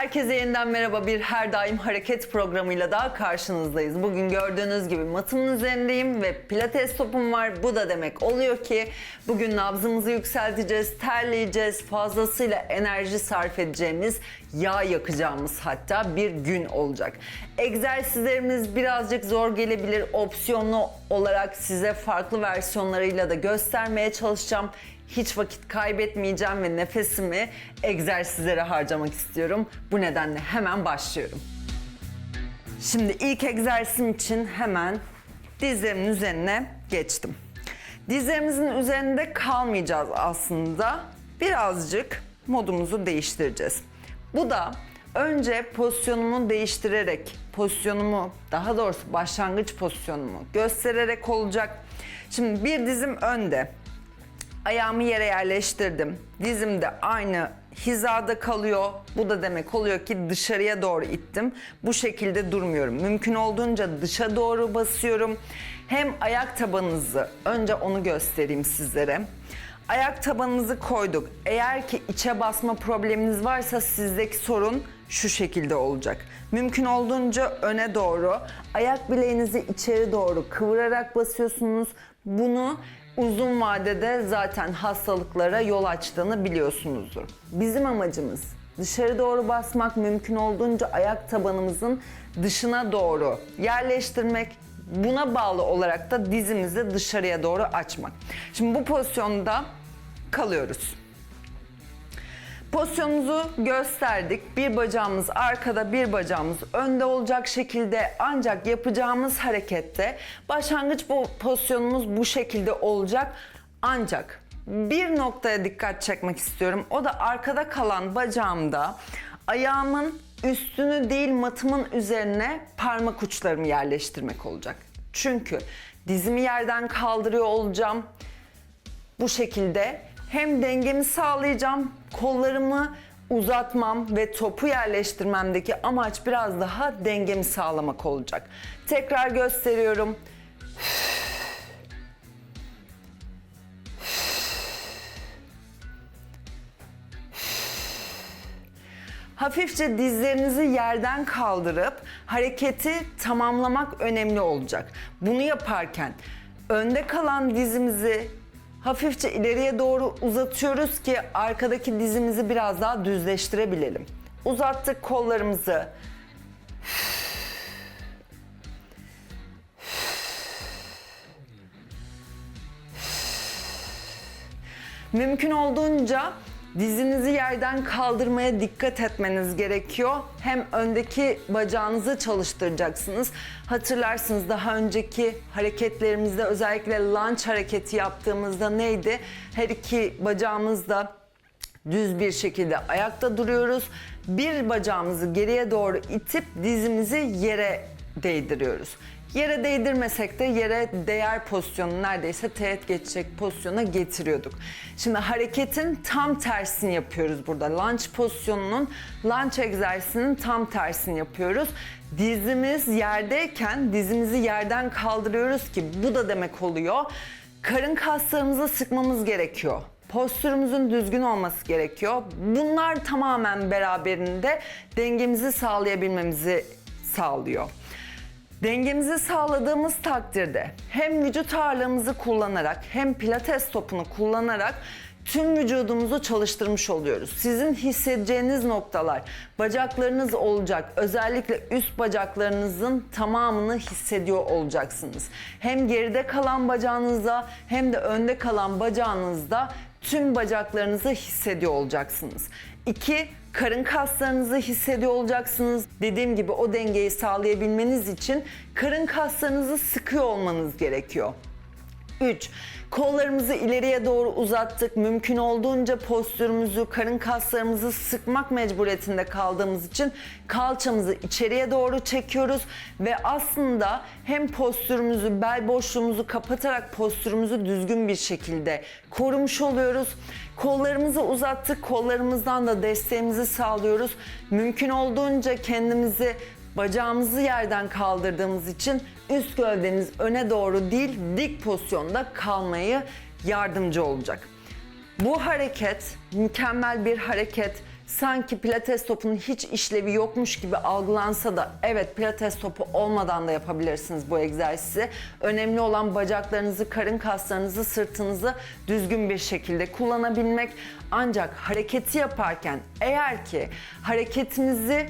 Herkese yeniden merhaba. Bir her daim hareket programıyla daha karşınızdayız. Bugün gördüğünüz gibi matımın üzerindeyim ve pilates topum var. Bu da demek oluyor ki bugün nabzımızı yükselteceğiz, terleyeceğiz, fazlasıyla enerji sarf edeceğimiz, yağ yakacağımız hatta bir gün olacak. Egzersizlerimiz birazcık zor gelebilir. Opsiyonlu olarak size farklı versiyonlarıyla da göstermeye çalışacağım. Hiç vakit kaybetmeyeceğim ve nefesimi egzersizlere harcamak istiyorum. Bu nedenle hemen başlıyorum. Şimdi ilk egzersizim için hemen dizlerimin üzerine geçtim. Dizlerimizin üzerinde kalmayacağız aslında. Birazcık modumuzu değiştireceğiz. Bu da önce pozisyonumu değiştirerek, pozisyonumu daha doğrusu başlangıç pozisyonumu göstererek olacak. Şimdi bir dizim önde, Ayağımı yere yerleştirdim. Dizim de aynı hizada kalıyor. Bu da demek oluyor ki dışarıya doğru ittim. Bu şekilde durmuyorum. Mümkün olduğunca dışa doğru basıyorum. Hem ayak tabanınızı, önce onu göstereyim sizlere. Ayak tabanınızı koyduk. Eğer ki içe basma probleminiz varsa sizdeki sorun şu şekilde olacak. Mümkün olduğunca öne doğru, ayak bileğinizi içeri doğru kıvırarak basıyorsunuz. Bunu uzun vadede zaten hastalıklara yol açtığını biliyorsunuzdur. Bizim amacımız dışarı doğru basmak, mümkün olduğunca ayak tabanımızın dışına doğru yerleştirmek, buna bağlı olarak da dizimizi dışarıya doğru açmak. Şimdi bu pozisyonda kalıyoruz. Pozisyonumuzu gösterdik. Bir bacağımız arkada, bir bacağımız önde olacak şekilde ancak yapacağımız harekette başlangıç pozisyonumuz bu şekilde olacak. Ancak bir noktaya dikkat çekmek istiyorum. O da arkada kalan bacağımda ayağımın üstünü değil matımın üzerine parmak uçlarımı yerleştirmek olacak. Çünkü dizimi yerden kaldırıyor olacağım. Bu şekilde hem dengemi sağlayacağım, kollarımı uzatmam ve topu yerleştirmemdeki amaç biraz daha dengemi sağlamak olacak. Tekrar gösteriyorum. Hafifçe dizlerinizi yerden kaldırıp hareketi tamamlamak önemli olacak. Bunu yaparken önde kalan dizimizi hafifçe ileriye doğru uzatıyoruz ki arkadaki dizimizi biraz daha düzleştirebilelim. Uzattık kollarımızı. Mümkün olduğunca dizinizi yerden kaldırmaya dikkat etmeniz gerekiyor. Hem öndeki bacağınızı çalıştıracaksınız. Hatırlarsınız daha önceki hareketlerimizde özellikle lunge hareketi yaptığımızda neydi? Her iki bacağımız da düz bir şekilde ayakta duruyoruz. Bir bacağımızı geriye doğru itip dizimizi yere değdiriyoruz. Yere değdirmesek de yere değer pozisyonu neredeyse teğet geçecek pozisyona getiriyorduk. Şimdi hareketin tam tersini yapıyoruz burada. Lunge pozisyonunun, lunge egzersizinin tam tersini yapıyoruz. Dizimiz yerdeyken dizimizi yerden kaldırıyoruz ki bu da demek oluyor. Karın kaslarımızı sıkmamız gerekiyor postürümüzün düzgün olması gerekiyor. Bunlar tamamen beraberinde dengemizi sağlayabilmemizi sağlıyor. Dengemizi sağladığımız takdirde hem vücut ağırlığımızı kullanarak hem pilates topunu kullanarak tüm vücudumuzu çalıştırmış oluyoruz. Sizin hissedeceğiniz noktalar bacaklarınız olacak. Özellikle üst bacaklarınızın tamamını hissediyor olacaksınız. Hem geride kalan bacağınızda hem de önde kalan bacağınızda tüm bacaklarınızı hissediyor olacaksınız. İki, karın kaslarınızı hissediyor olacaksınız. Dediğim gibi o dengeyi sağlayabilmeniz için karın kaslarınızı sıkıyor olmanız gerekiyor. 3. Kollarımızı ileriye doğru uzattık. Mümkün olduğunca postürümüzü, karın kaslarımızı sıkmak mecburiyetinde kaldığımız için kalçamızı içeriye doğru çekiyoruz ve aslında hem postürümüzü, bel boşluğumuzu kapatarak postürümüzü düzgün bir şekilde korumuş oluyoruz. Kollarımızı uzattık. Kollarımızdan da desteğimizi sağlıyoruz. Mümkün olduğunca kendimizi Bacağımızı yerden kaldırdığımız için üst gövdemiz öne doğru değil dik pozisyonda kalmayı yardımcı olacak. Bu hareket mükemmel bir hareket. sanki pilates topunun hiç işlevi yokmuş gibi algılansa da evet pilates topu olmadan da yapabilirsiniz bu egzersizi. Önemli olan bacaklarınızı, karın kaslarınızı, sırtınızı düzgün bir şekilde kullanabilmek. Ancak hareketi yaparken eğer ki hareketimizi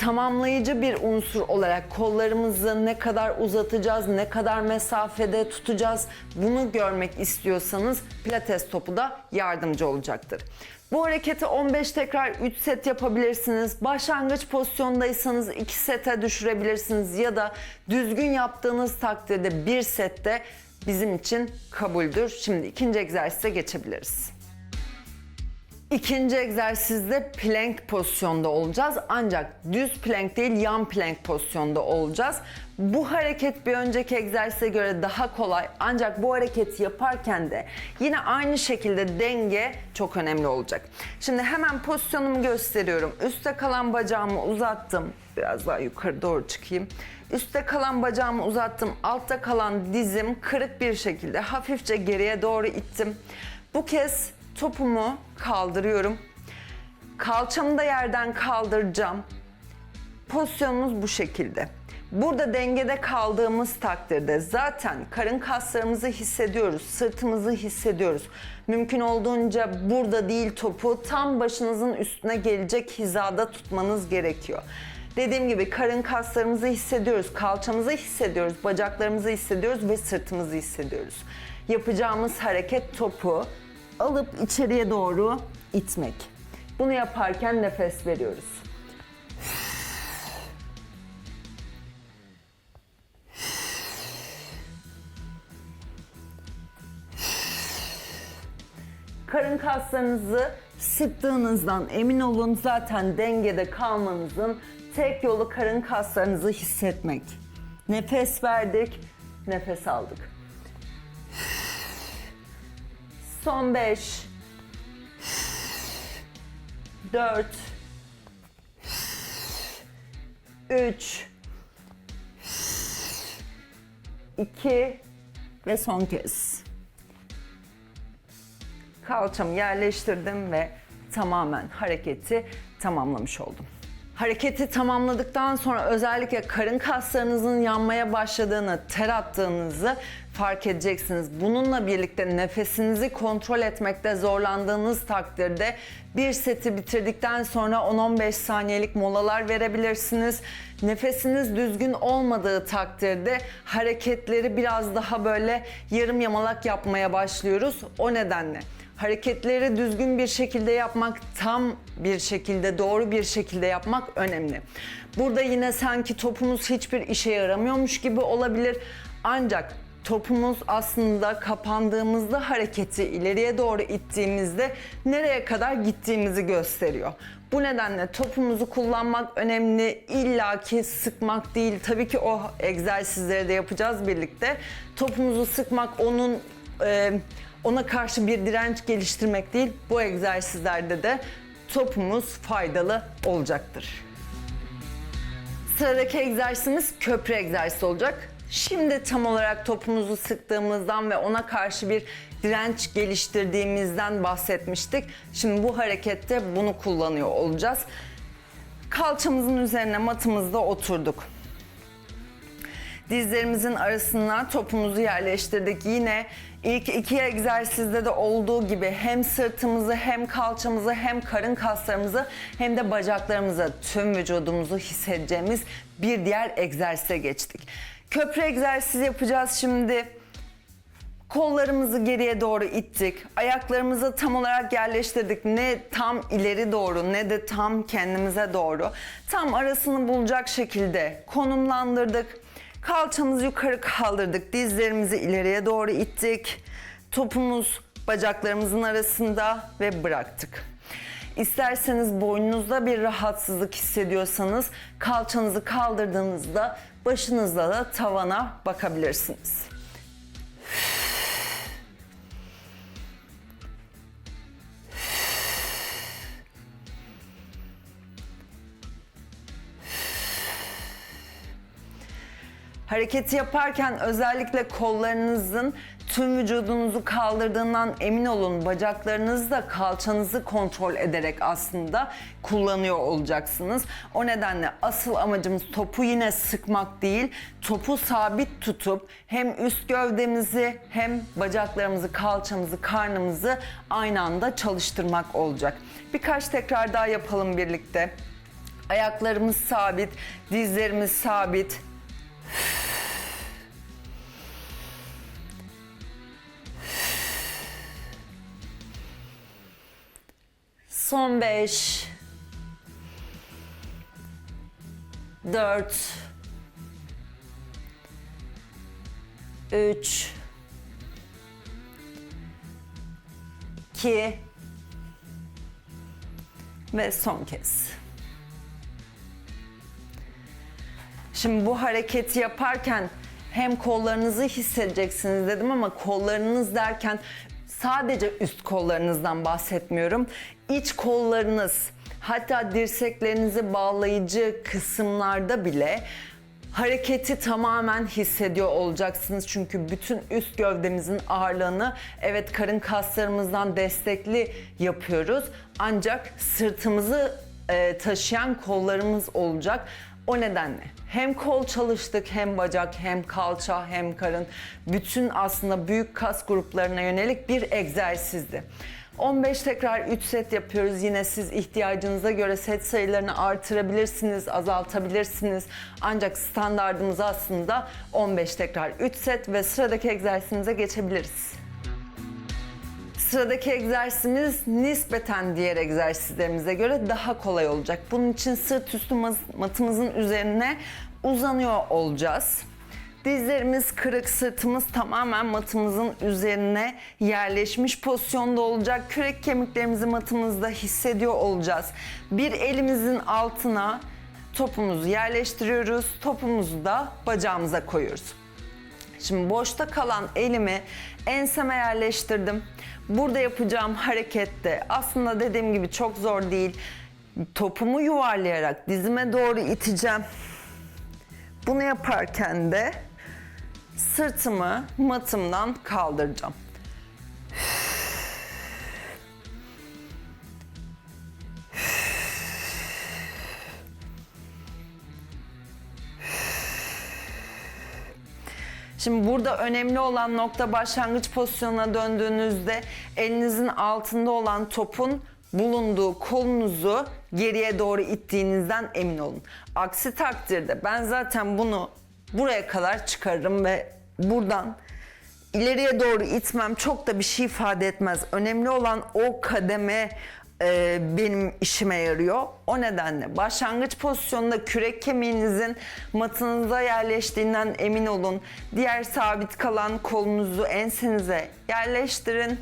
tamamlayıcı bir unsur olarak kollarımızı ne kadar uzatacağız, ne kadar mesafede tutacağız bunu görmek istiyorsanız pilates topu da yardımcı olacaktır. Bu hareketi 15 tekrar 3 set yapabilirsiniz. Başlangıç pozisyondaysanız 2 sete düşürebilirsiniz ya da düzgün yaptığınız takdirde bir sette bizim için kabuldür. Şimdi ikinci egzersize geçebiliriz. İkinci egzersizde plank pozisyonda olacağız. Ancak düz plank değil yan plank pozisyonda olacağız. Bu hareket bir önceki egzersize göre daha kolay. Ancak bu hareketi yaparken de yine aynı şekilde denge çok önemli olacak. Şimdi hemen pozisyonumu gösteriyorum. Üste kalan bacağımı uzattım. Biraz daha yukarı doğru çıkayım. Üstte kalan bacağımı uzattım. Altta kalan dizim kırık bir şekilde hafifçe geriye doğru ittim. Bu kez topumu kaldırıyorum. Kalçamı da yerden kaldıracağım. Pozisyonumuz bu şekilde. Burada dengede kaldığımız takdirde zaten karın kaslarımızı hissediyoruz, sırtımızı hissediyoruz. Mümkün olduğunca burada değil topu tam başınızın üstüne gelecek hizada tutmanız gerekiyor. Dediğim gibi karın kaslarımızı hissediyoruz, kalçamızı hissediyoruz, bacaklarımızı hissediyoruz ve sırtımızı hissediyoruz. Yapacağımız hareket topu alıp içeriye doğru itmek. Bunu yaparken nefes veriyoruz. Karın kaslarınızı sıktığınızdan emin olun zaten dengede kalmanızın tek yolu karın kaslarınızı hissetmek. Nefes verdik, nefes aldık. Son 5 4 3 2 ve son kez. Kalçamı yerleştirdim ve tamamen hareketi tamamlamış oldum. Hareketi tamamladıktan sonra özellikle karın kaslarınızın yanmaya başladığını, ter attığınızı fark edeceksiniz. Bununla birlikte nefesinizi kontrol etmekte zorlandığınız takdirde bir seti bitirdikten sonra 10-15 saniyelik molalar verebilirsiniz. Nefesiniz düzgün olmadığı takdirde hareketleri biraz daha böyle yarım yamalak yapmaya başlıyoruz. O nedenle hareketleri düzgün bir şekilde yapmak, tam bir şekilde, doğru bir şekilde yapmak önemli. Burada yine sanki topumuz hiçbir işe yaramıyormuş gibi olabilir. Ancak topumuz aslında kapandığımızda hareketi ileriye doğru ittiğimizde nereye kadar gittiğimizi gösteriyor. Bu nedenle topumuzu kullanmak önemli. Ki sıkmak değil. Tabii ki o egzersizleri de yapacağız birlikte. Topumuzu sıkmak onun e, ona karşı bir direnç geliştirmek değil. Bu egzersizlerde de topumuz faydalı olacaktır. Sıradaki egzersizimiz köprü egzersizi olacak. Şimdi tam olarak topumuzu sıktığımızdan ve ona karşı bir direnç geliştirdiğimizden bahsetmiştik. Şimdi bu harekette bunu kullanıyor olacağız. Kalçamızın üzerine matımızda oturduk. Dizlerimizin arasına topumuzu yerleştirdik. Yine ilk iki egzersizde de olduğu gibi hem sırtımızı hem kalçamızı hem karın kaslarımızı hem de bacaklarımızı tüm vücudumuzu hissedeceğimiz bir diğer egzersize geçtik. Köprü egzersizi yapacağız şimdi. Kollarımızı geriye doğru ittik. Ayaklarımızı tam olarak yerleştirdik. Ne tam ileri doğru ne de tam kendimize doğru. Tam arasını bulacak şekilde konumlandırdık. Kalçamızı yukarı kaldırdık. Dizlerimizi ileriye doğru ittik. Topumuz bacaklarımızın arasında ve bıraktık. İsterseniz boynunuzda bir rahatsızlık hissediyorsanız kalçanızı kaldırdığınızda başınızla da tavana bakabilirsiniz. Hareketi yaparken özellikle kollarınızın Tüm vücudunuzu kaldırdığından emin olun. Bacaklarınızı da kalçanızı kontrol ederek aslında kullanıyor olacaksınız. O nedenle asıl amacımız topu yine sıkmak değil, topu sabit tutup hem üst gövdemizi hem bacaklarımızı, kalçamızı, karnımızı aynı anda çalıştırmak olacak. Birkaç tekrar daha yapalım birlikte. Ayaklarımız sabit, dizlerimiz sabit. Son beş. Dört. Üç. iki Ve son kez. Şimdi bu hareketi yaparken hem kollarınızı hissedeceksiniz dedim ama kollarınız derken sadece üst kollarınızdan bahsetmiyorum. İç kollarınız hatta dirseklerinizi bağlayıcı kısımlarda bile hareketi tamamen hissediyor olacaksınız. Çünkü bütün üst gövdemizin ağırlığını evet karın kaslarımızdan destekli yapıyoruz. Ancak sırtımızı e, taşıyan kollarımız olacak. O nedenle hem kol çalıştık hem bacak hem kalça hem karın bütün aslında büyük kas gruplarına yönelik bir egzersizdi. 15 tekrar 3 set yapıyoruz. Yine siz ihtiyacınıza göre set sayılarını artırabilirsiniz, azaltabilirsiniz. Ancak standardımız aslında 15 tekrar 3 set ve sıradaki egzersizimize geçebiliriz. Sıradaki egzersizimiz nispeten diğer egzersizlerimize göre daha kolay olacak. Bunun için sırt üstü matımızın üzerine uzanıyor olacağız. Dizlerimiz kırık, sırtımız tamamen matımızın üzerine yerleşmiş pozisyonda olacak. Kürek kemiklerimizi matımızda hissediyor olacağız. Bir elimizin altına topumuzu yerleştiriyoruz. Topumuzu da bacağımıza koyuyoruz. Şimdi boşta kalan elimi enseme yerleştirdim. Burada yapacağım harekette aslında dediğim gibi çok zor değil. Topumu yuvarlayarak dizime doğru iteceğim. Bunu yaparken de sırtımı matımdan kaldıracağım. Şimdi burada önemli olan nokta başlangıç pozisyonuna döndüğünüzde elinizin altında olan topun bulunduğu kolunuzu geriye doğru ittiğinizden emin olun. Aksi takdirde ben zaten bunu buraya kadar çıkarırım ve buradan ileriye doğru itmem çok da bir şey ifade etmez. Önemli olan o kademe e, benim işime yarıyor. O nedenle başlangıç pozisyonunda kürek kemiğinizin matınıza yerleştiğinden emin olun. Diğer sabit kalan kolunuzu ensenize yerleştirin.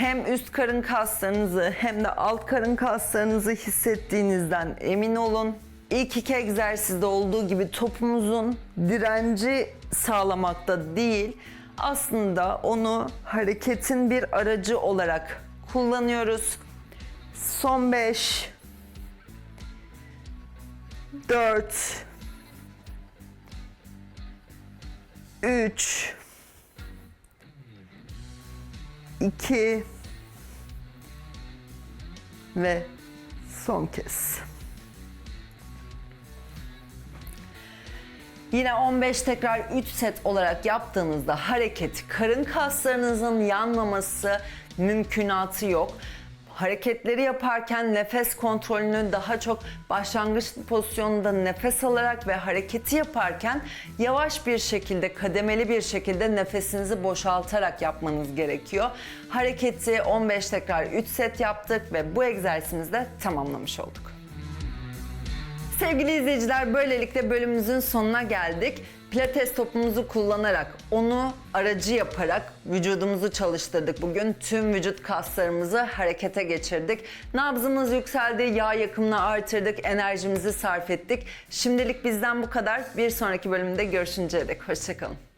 hem üst karın kaslarınızı hem de alt karın kaslarınızı hissettiğinizden emin olun. İlk iki egzersizde olduğu gibi topumuzun direnci sağlamakta değil, aslında onu hareketin bir aracı olarak kullanıyoruz. Son 5 4 3 2 ve son kez. Yine 15 tekrar 3 set olarak yaptığınızda hareket karın kaslarınızın yanmaması mümkünatı yok. Hareketleri yaparken nefes kontrolünü daha çok başlangıç pozisyonunda nefes alarak ve hareketi yaparken yavaş bir şekilde, kademeli bir şekilde nefesinizi boşaltarak yapmanız gerekiyor. Hareketi 15 tekrar 3 set yaptık ve bu egzersizimizi de tamamlamış olduk. Sevgili izleyiciler böylelikle bölümümüzün sonuna geldik. Pilates topumuzu kullanarak, onu aracı yaparak vücudumuzu çalıştırdık. Bugün tüm vücut kaslarımızı harekete geçirdik. Nabzımız yükseldi, yağ yakımını artırdık, enerjimizi sarf ettik. Şimdilik bizden bu kadar. Bir sonraki bölümde görüşünceye dek hoşçakalın.